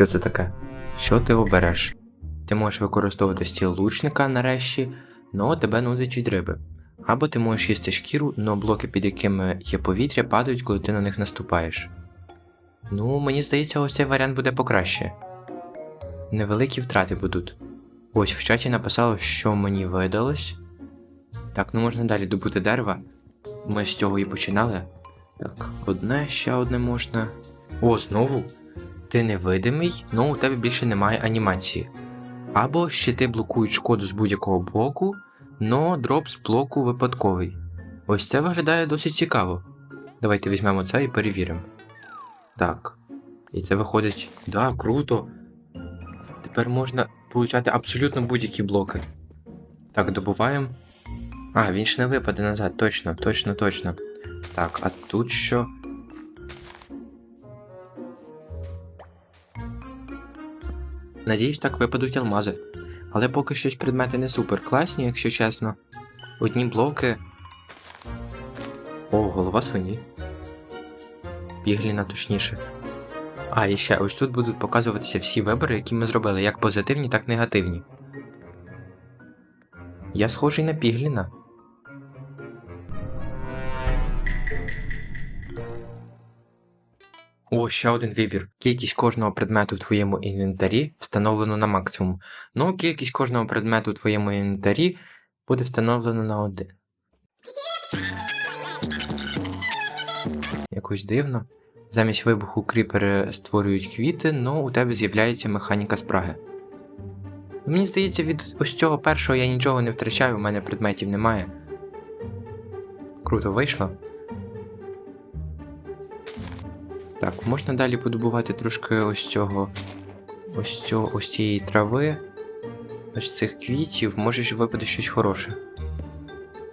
Що це таке? Що ти обереш? Ти можеш використовувати стіл лучника нарешті, но тебе нудить від риби. Або ти можеш їсти шкіру, но блоки, під якими є повітря, падають, коли ти на них наступаєш. Ну, мені здається, ось цей варіант буде покраще. Невеликі втрати будуть. Ось в чаті написало, що мені видалось. Так, ну можна далі добути дерева. Ми з цього і починали. Так, одне, ще одне можна. О, знову. Ти невидимий, але у тебе більше немає анімації. Або щити блокують шкоду з будь-якого блоку, но дроп з блоку випадковий. Ось це виглядає досить цікаво. Давайте візьмемо це і перевіримо. Так. І це виходить. Да, круто. Тепер можна получати абсолютно будь-які блоки. Так, добуваємо. А, він ж не випаде назад, точно, точно, точно. Так, а тут що? Надіюсь, так випадуть алмази. Але поки щось предмети не супер класні, якщо чесно. Одні блоки. О, голова свині. Пігліна точніше. А, і ще ось тут будуть показуватися всі вибори, які ми зробили, як позитивні, так і негативні. Я схожий на Пігліна. О, ще один вибір. Кількість кожного предмету в твоєму інвентарі встановлено на максимум. Ну, кількість кожного предмету в твоєму інвентарі буде встановлено на один. Якось дивно. Замість вибуху кріпери створюють квіти, но у тебе з'являється механіка спраги. Мені здається, від ось цього першого я нічого не втрачаю, у мене предметів немає. Круто вийшло. Так, можна далі подобувати трошки ось цього. Ось цього, ось цієї трави, ось цих квітів, може ж випаде щось хороше.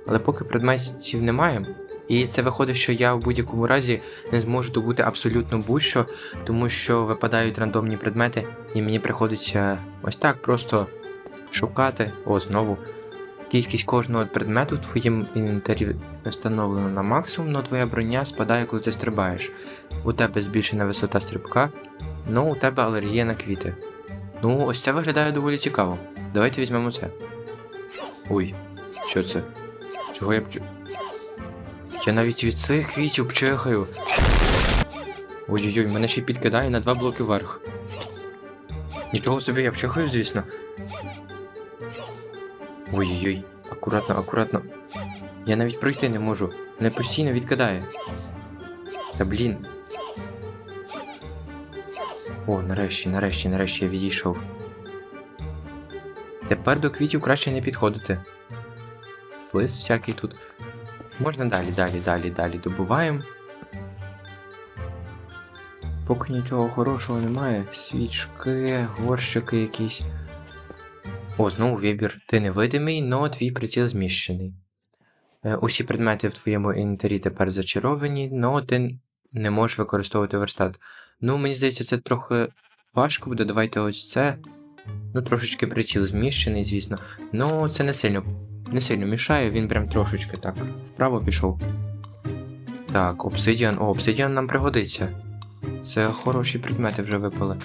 Але поки предметів немає, і це виходить, що я в будь-якому разі не зможу добути абсолютно будь-що, тому що випадають рандомні предмети, і мені приходиться ось так просто шукати. О, знову. Кількість кожного предмету в твоєму інвентарі встановлена на максимум, але твоя броня спадає, коли ти стрибаєш. У тебе збільшена висота стрибка, ну у тебе алергія на квіти. Ну, ось це виглядає доволі цікаво. Давайте візьмемо це. Ой, що це? Чого я пчу? Я навіть від цих квітів пчихаю. Ой-ой-ой, мене ще підкидає на два блоки вверх. Нічого собі я пчихаю, звісно. Ой-ой-ой, акуратно, акуратно. Я навіть пройти не можу. Мене постійно відкидає. Та блін. О, нарешті, нарешті, нарешті я відійшов. Тепер до квітів краще не підходити. Слиз всякий тут. Можна далі, далі, далі, далі добуваємо. Поки нічого хорошого немає. Свічки, горщики якісь. О, знову вибір. Ти невидимий, но твій приціл зміщений. Е, усі предмети в твоєму інвентарі тепер зачаровані, но ти не можеш використовувати верстат. Ну, мені здається, це трохи важко буде. Давайте ось це. Ну, трошечки приціл зміщений, звісно. Ну, це не сильно не сильно мішає, він прям трошечки так вправо пішов. Так, обсидіан. О, обсидіан нам пригодиться. Це хороші предмети вже випали.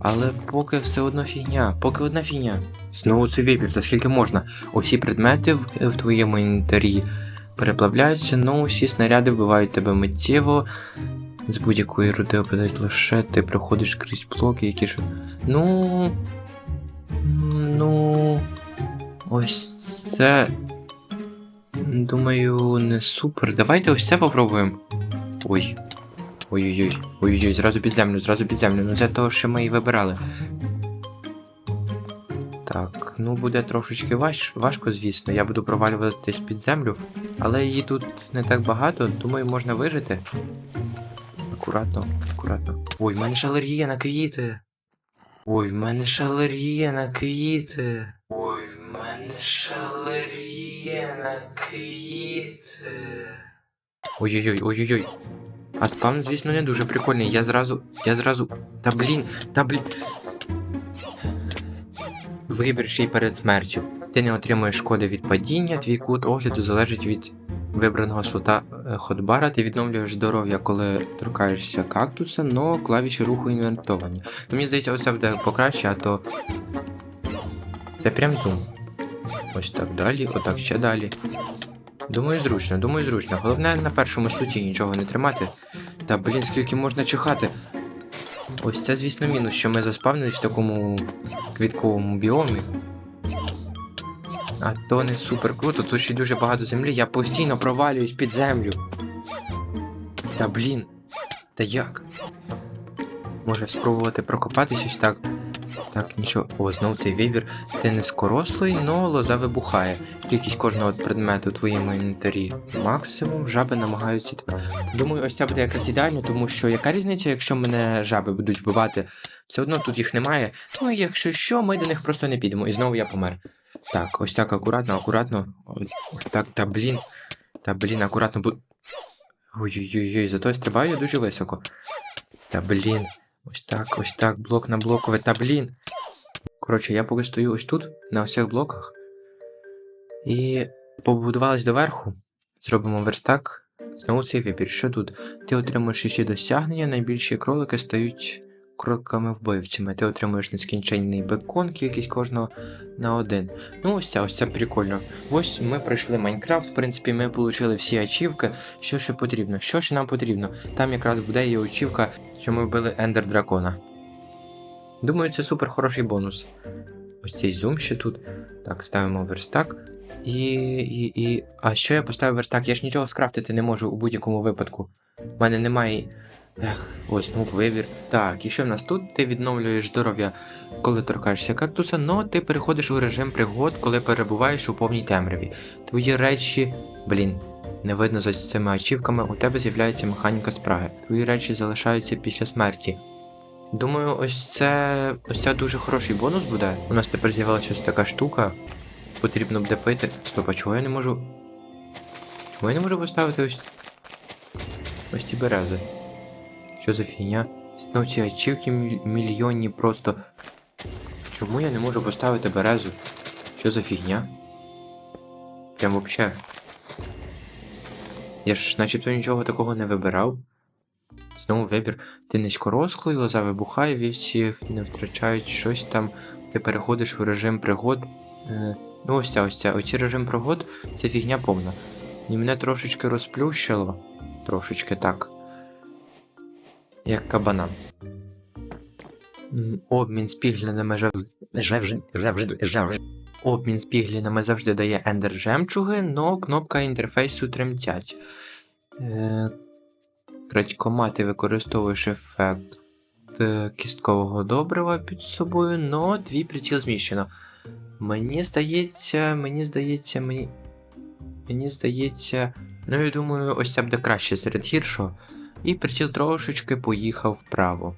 Але поки все одно фігня, поки одна фігня. Знову це вибір, та скільки можна. Усі предмети в, в твоєму інвентарі переплавляються, ну усі снаряди вбивають тебе миттєво. З будь-якої руди опадають лише ти проходиш крізь блоки, які ж. Ну. Ну. Ось це. Думаю, не супер. Давайте ось це попробуємо. Ой. Ой-ой-ой. Ой-ой-ой, зразу під землю, зразу під землю. Ну це того, що ми і вибирали. Так, ну буде трошечки важ... важко, звісно. Я буду провалюватись під землю, але її тут не так багато, думаю, можна вижити. Акуратно, акуратно. Ой, в мене ж алергія на квіти. Ой, в мене ж алергія на квіти. Ой, в мене ж алергія на квіти. Ой-ой-ой, ой-ой-ой. А спам, звісно, не дуже прикольний. Я зразу. Я зразу. Та блін, та блін. Вибір ще й перед смертю. Ти не отримуєш шкоди від падіння, твій кут огляду залежить від вибраного слота е, ходбара ти відновлюєш здоров'я, коли торкаєшся кактуса, но клавіші руху інвентовані. Ну, мені здається, оце буде покраще, а то. Це прям зум. Ось так далі, отак ще далі. Думаю, зручно, думаю, зручно. Головне на першому слоті нічого не тримати. Та блін, скільки можна чихати. Ось це, звісно, мінус, що ми заспавнились в такому квітковому біомі. А то не супер круто, тут ще й дуже багато землі, я постійно провалююсь під землю. Та блін. Та як? Може спробувати прокопатись ось так. Так, нічого. О, знову цей вибір. Ти не скорослий, но лоза вибухає. Кількість кожного предмету у твоєму інвентарі максимум, жаби намагаються тебе. Думаю, ось це буде якраз ідеально, тому що яка різниця, якщо мене жаби будуть вбивати, все одно тут їх немає. Ну і якщо що, ми до них просто не підемо. І знову я помер. Так, ось так акуратно, акуратно. Так, та блін. Та блін, акуратно бу. Ой-ой-ой, зато я стрибаю дуже високо. Та блін. Ось так, ось так, блок на блокове, та блін. Коротше, я поки стою ось тут, на цих блоках. І побудувались доверху. Зробимо верстак. Знову цей вибір. Що тут? Ти отримуєш усі досягнення, найбільші кролики стають кроликами вбивцями. Ти отримуєш нескінченний бекон, кількість кожного на один. Ну, ось це, ось це прикольно. Ось ми пройшли Майнкрафт. В принципі, ми отримали всі ачівки. Що ще потрібно? Що ще нам потрібно? Там якраз буде і очівка, що ми вбили Ендер Дракона. Думаю, це супер хороший бонус. Ось цей зум ще тут. Так, ставимо верстак. І, і, і. А що я поставив верстак? Я ж нічого скрафтити не можу у будь-якому випадку. У мене немає. Ех, ось ну вибір. Так, і що в нас тут? Ти відновлюєш здоров'я, коли торкаєшся кактуса, но ти переходиш у режим пригод, коли перебуваєш у повній темряві. Твої речі. Блін, не видно за цими ачівками, у тебе з'являється механіка спраги. Твої речі залишаються після смерті. Думаю, ось це. ось це дуже хороший бонус буде. У нас тепер з'явилася ось така штука. Потрібно буде пити. Стоп, а чого я не можу. Чому я не можу поставити ось. Ось ті берези? Що за фігня? Знову ці ачівки мільйонні просто. Чому я не можу поставити березу? Що за фігня? Прям вообще. Я ж начебто нічого такого не вибирав. Знову вибір. Ти низькорослий, лоза вибухає, вівці не втрачають щось там. Ти переходиш у режим пригод. Е, ну ось ця, ось ця. Оці режим пригод це фігня повна. І мене трошечки розплющило. Трошечки так. Як кабана. Обмін з піглінами завжди. Обмін з піглінами завжди дає ендер жемчуги, но кнопка інтерфейсу тремтять. Е, Крадькома ти використовуєш ефект е, кісткового добрива під собою, но твій приціл зміщено. Мені здається, мені здається, мені. Мені здається. Ну, я думаю, ось це буде краще серед гіршого. І приціл трошечки поїхав вправо.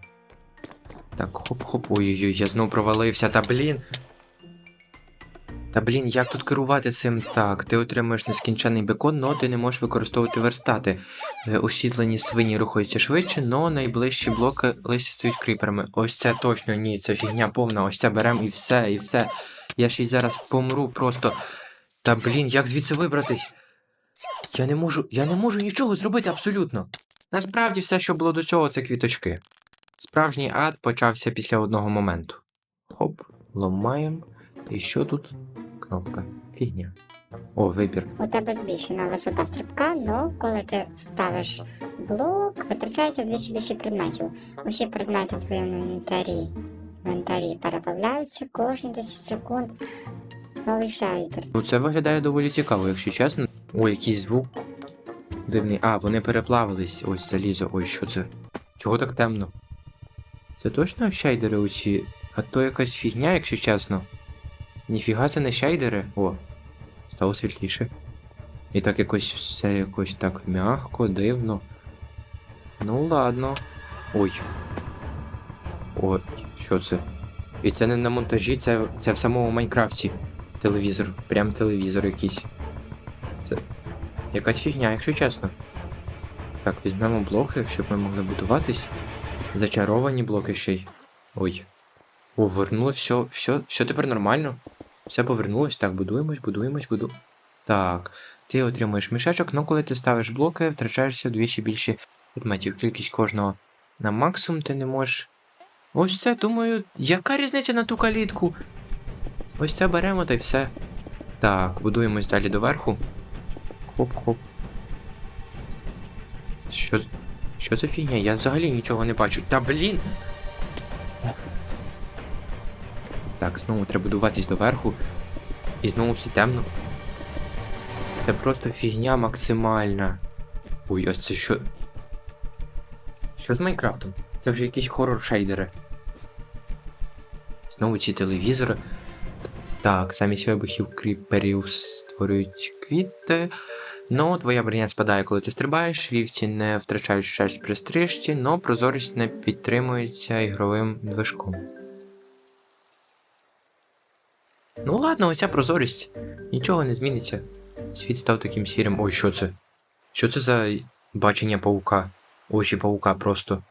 Так, хоп-хоп. Ой-ой-ой, я знов провалився, та блін. Та блін, як тут керувати цим так? Ти отримуєш нескінчений бекон, но ти не можеш використовувати верстати. Е, Осідлені свині рухаються швидше, но найближчі блоки листя стають кріперами. Ось це точно ні, це фігня повна, ось це берем і все, і все. Я ще й зараз помру просто. Та блін, як звідси вибратись? Я не можу, я не можу нічого зробити абсолютно. Насправді все, що було до цього, це квіточки. Справжній ад почався після одного моменту. Хоп, ломаємо. І що тут? Кнопка. Фігня. О, вибір. У тебе збільшена висота стрибка, но коли ти ставиш блок, витрачається вдвічі більше предметів. Усі предмети в твоєму інвентарі, інвентарі перебавляються кожні 10 секунд. Новий шейдер. Ну, це виглядає доволі цікаво, якщо чесно. Ой, якийсь звук. Дивний. А, вони переплавились. Ось залізо. Ой, що це? Чого так темно? Це точно шейдери оці? А то якась фігня, якщо чесно. Ніфіга це не шейдери. О, стало світліше. І так якось все якось так м'яко, дивно. Ну ладно. Ой. Ой, що це? І це не на монтажі, це, це в самому Майнкрафті. Телевізор. Прям телевізор якийсь. Якась фігня, якщо чесно. Так, візьмемо блоки, щоб ми могли будуватись. Зачаровані блоки ще й. Ой. О, вернулось все, все, все тепер нормально. Все повернулось. Так, будуємось, будуємось, буду. Так. ти отримуєш мішечок, але коли ти ставиш блоки, втрачаєшся вдвічі більше предметів. Кількість кожного на максимум ти не можеш. Ось це, думаю, яка різниця на ту калітку? Ось це беремо та й все. Так, будуємось далі доверху. Хоп-хоп. Що. Що за фігня? Я взагалі нічого не бачу. Та блін! Так, знову треба будуватись доверху. І знову все темно. Це просто фігня максимальна. Ой, ось це що. Що з Майнкрафтом? Це вже якісь хорор шейдери. Знову ці телевізори. Так, замість вибухів кріперів створюють квіти. Ну, твоя броня спадає, коли ти стрибаєш, вівці не втрачають шерсть при стрижці, но прозорість не підтримується ігровим движком. Ну ладно, оця прозорість. Нічого не зміниться. Світ став таким сірим. Ой, що це? Що це за бачення паука? Очі паука просто.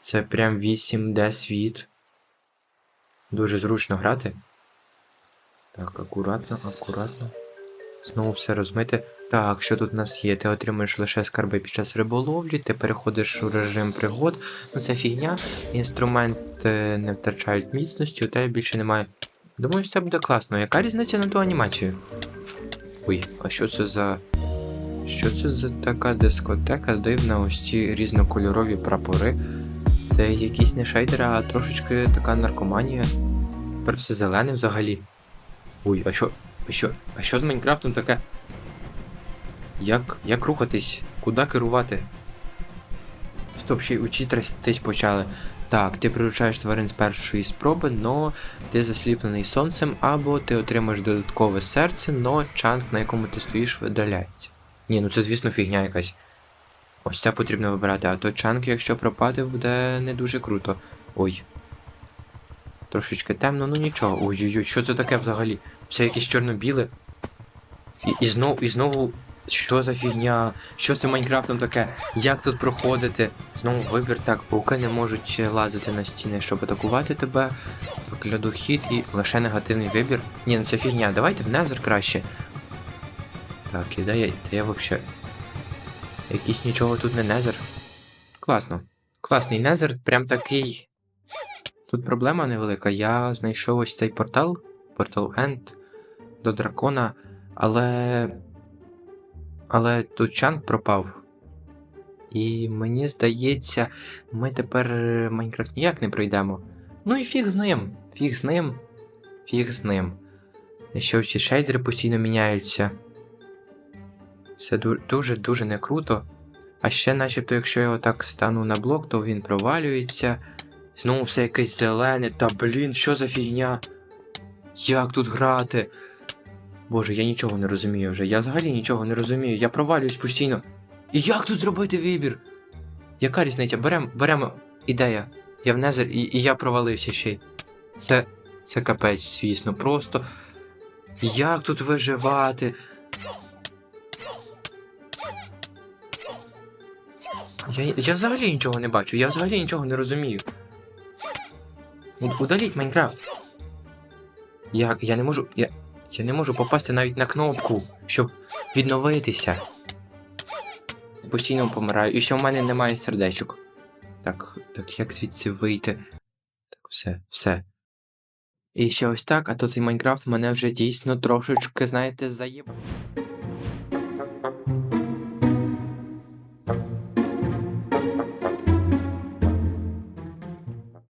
Це прям 8D світ. Дуже зручно грати. Так, акуратно, акуратно. Знову все розмити. Так, що тут у нас є? Ти отримуєш лише скарби під час риболовлі, ти переходиш у режим пригод. Ну це фігня. Інструменти не втрачають міцності, у тебе більше немає. Думаю, це буде класно. Яка різниця на ту анімацію? Ой, а що це за. Що це за така дискотека дивна, ось ці різнокольорові прапори. Це якісь не шейдери, а трошечки така наркоманія. Тепер все зелене взагалі. Ой, а що. А що? А що з Майнкрафтом таке? Як. Як рухатись? Куди керувати? Стоп, ще й учі трястись почали. Так, ти приручаєш тварин з першої спроби, но ти засліплений сонцем, або ти отримаєш додаткове серце, но чанк, на якому ти стоїш, видаляється. Ні, ну це звісно фігня якась. Ось це потрібно вибирати, а то чанк, якщо пропаде, буде не дуже круто. Ой. Трошечки темно, ну нічого. Ой-ой-ой, що це таке взагалі? Все якесь чорно-біле. І, і знову, і знову. Що за фігня? Що з цим Майнкрафтом таке? Як тут проходити? Знову вибір, так, пауки не можуть лазити на стіни, щоб атакувати тебе. Так, льодохід і лише негативний вибір. Ні, ну це фігня, давайте в Незер краще. Так, і де я, де я вообще? Якийсь нічого тут не Незер. Класно. Класний Незер, прям такий. Тут проблема невелика. Я знайшов ось цей портал, портал End до дракона, але. Але тут чанк пропав. І мені здається, ми тепер е, Майнкрафт ніяк не пройдемо. Ну і фіг з ним. Фіг з ним. Фіг з ним. Ще ці шейдери постійно міняються. Все дуже-дуже не круто. А ще, начебто, якщо я отак стану на блок, то він провалюється. Знову все якесь зелене. Та блін, що за фігня? Як тут грати? Боже, я нічого не розумію вже. Я взагалі нічого не розумію. Я провалююсь постійно. І як тут зробити вибір? Яка різниця? Берем, беремо ідея. Я в Незер і, і я провалився ще й. Це. Це капець, звісно. Просто. Як тут виживати? Я, я взагалі нічого не бачу, я взагалі нічого не розумію. Удаліть Майнкрафт. Я, я не можу. Я, я не можу попасти навіть на кнопку, щоб відновитися. Постійно помираю. І ще в мене немає сердечок. Так, так як звідси вийти? Так, все, все. І ще ось так, а то цей Майнкрафт мене вже дійсно трошечки, знаєте, заєб.